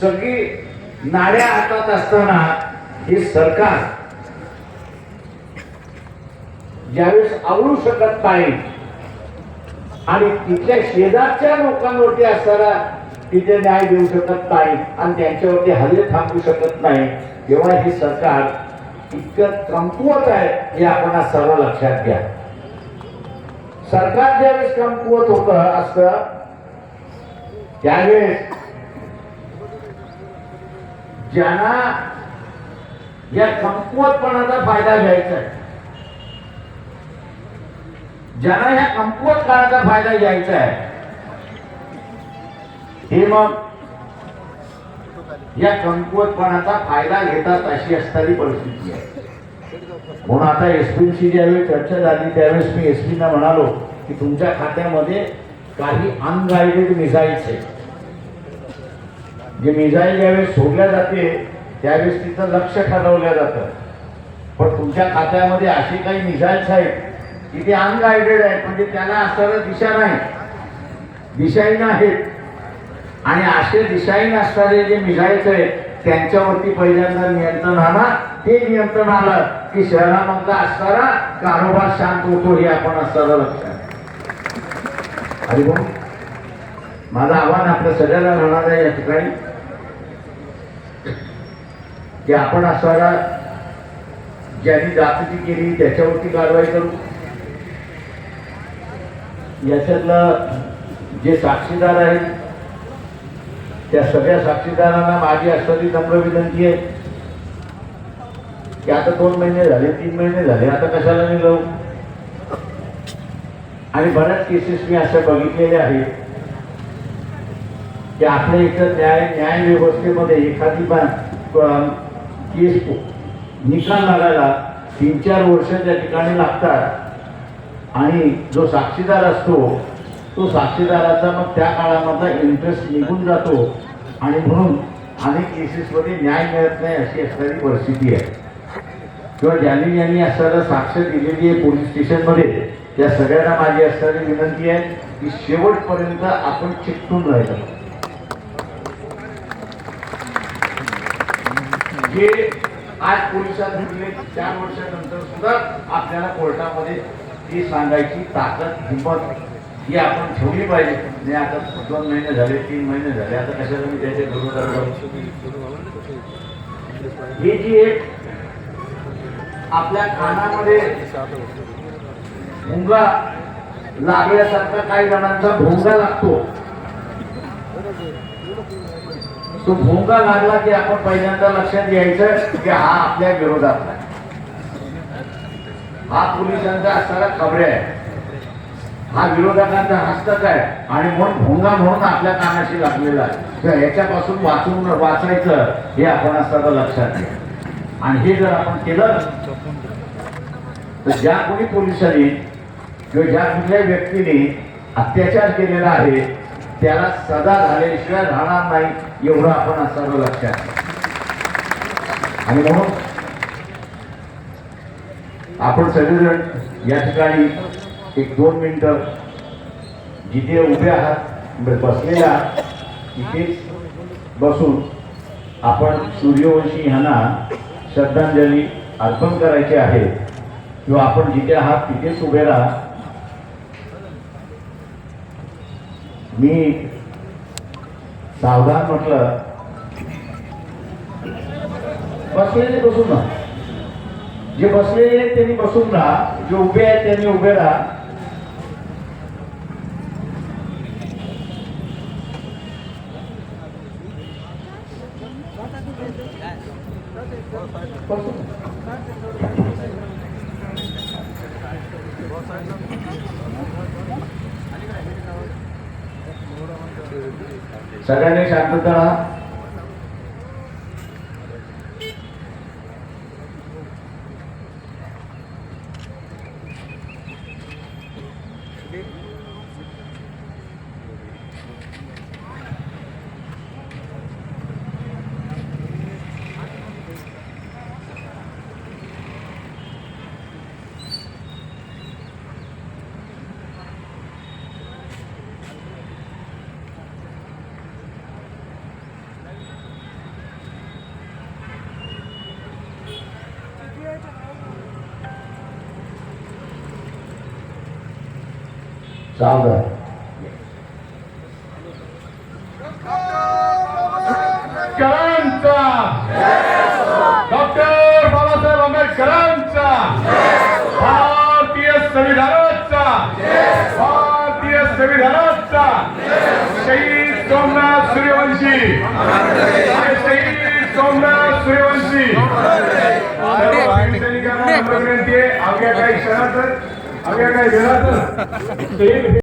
सगळी नाड्या हातात असताना हे सरकार ज्यावेळेस आवडू शकत नाही आणि तिथल्या शेजारच्या लोकांवरती असताना तिथे न्याय देऊ शकत नाही आणि त्यांच्यावरती हल्ले थांबवू शकत नाही तेव्हा हे सरकार इतकं कमकुवत आहे हे आपण सर्व लक्षात घ्या. सरकार ज्यावेळेस कमकुवत होत असत त्यावेळेस ज्यांना या कमकुवतपणाचा फायदा घ्यायचा आहे. ज्यांना ह्या कमकुवत काळाचा फायदा घ्यायचा आहे. हे मग या कमकुवतपणाचा फायदा घेतात अशी असणारी परिस्थिती आहे. म्हणून आता एसपीशी ज्यावेळी चर्चा झाली त्यावेळेस मी एसपीना म्हणालो की तुमच्या खात्यामध्ये काही अनगायडेड मिसाईल्स आहेत. जे मिझाईल ज्यावेळेस सोडल्या जाते त्यावेळेस तिचं लक्ष ठरवलं जातं. पण तुमच्या खात्यामध्ये अशी काही मिझाईल्स आहेत की ते अनगायडेड आहेत म्हणजे त्याला असणारा दिशा नाही. दिशाहीन आहेत आणि असे दिशाहीन असणारे जे मिझाईल्स आहेत त्यांच्यावरती पहिल्यांदा नियंत्रण आणा. ते नियंत्रण आलं की शहरामधला असणारा कारोबार शांत होतो हे आपण असणारं लक्षात अरे भाऊ माझं आव्हान आपल्या सगळ्याला राहणार आहे या ठिकाणी. की आपण असणारा ज्यांनी जातीची केली त्याच्यावरती कारवाई करू. याच्यातलं जे साक्षीदार आहेत त्या सगळ्या साक्षीदारांना माझी असणारी नम्र विनंती आहे. की आता दोन महिने झाले तीन महिने झाले आता कशाला मी आणि बऱ्याच केसेस मी अशा बघितलेल्या आहेत. की आपल्या इथं न्याय न्याय व्यवस्थेमध्ये एखादी पण केस निकाल लागायला तीन चार वर्ष त्या ठिकाणी लागतात. आणि जो साक्षीदार असतो तो साक्षीदाराचा मग त्या काळामधला इंटरेस्ट निघून जातो. आणि म्हणून अनेक केसेसमध्ये न्याय मिळत नाही अशी असणारी परिस्थिती आहे. किंवा ज्यांनी ज्यांनी असणारं साक्ष दिलेली आहे पोलीस स्टेशनमध्ये त्या सगळ्यांना माझी असणारी विनंती आहे की शेवटपर्यंत आपण चिकटून राहिलं. जे आज पोलिसात भेटले चार वर्षानंतर सुद्धा आपल्याला कोर्टामध्ये ती सांगायची ताकद हिंमत ही आपण ठेवली पाहिजे. नाही आता दोन महिने झाले तीन महिने झाले. आता कशाला मी त्याच्या विरोधात ही जी एक आपल्या कानामध्ये भुंगा लागल्यासारखा काही जणांचा भोंगा लागतो. तो भोंगा लागला की आपण पहिल्यांदा लक्षात घ्यायचं की हा आपल्या विरोधात आहे हा पोलिसांचा असणारा खबरे आहे. हा विरोधकांचा हस्तक आहे. आणि म्हणून भोंगा म्हणून आपल्या कानाशी लागलेला आहे. तर याच्यापासून वाचून वाचायचं हे आपण असताना लक्षात घ्या. आणि हे जर आपण केलं तर ज्या कोणी पोलिसांनी किंवा ज्या कुठल्याही व्यक्तीने अत्याचार केलेला आहे त्याला सदा झाल्याशिवाय राहणार नाही. एवढं आपण असावं लक्षात. आणि म्हणून आपण सगळेजण या ठिकाणी एक दोन मिनिटं जिथे उभे आहात म्हणजे बसलेला तिथेच बसून आपण सूर्यवंशी ह्यांना श्रद्धांजली अर्पण करायची आहे. किंवा आपण जिथे आहात तिथेच उभे राहा. मी सावधान म्हटलं. बसलेले बसून राहा. जे बसलेले त्यांनी बसून राहा. जे उभे आहेत त्यांनी उभे राहा. बसून. सगळ्यांनी शांतता राहा. सावधान करांचा डॉक्टर बाबासाहेब आंबेडकरांचा भारतीय संविधानाचा भारतीय संविधानाचा शहीद सोमनाथ सूर्यवंशी शहीद सोमनाथ सूर्यवंशी विनंती आहे अवघ्या काही क्षणातच A minha garganta.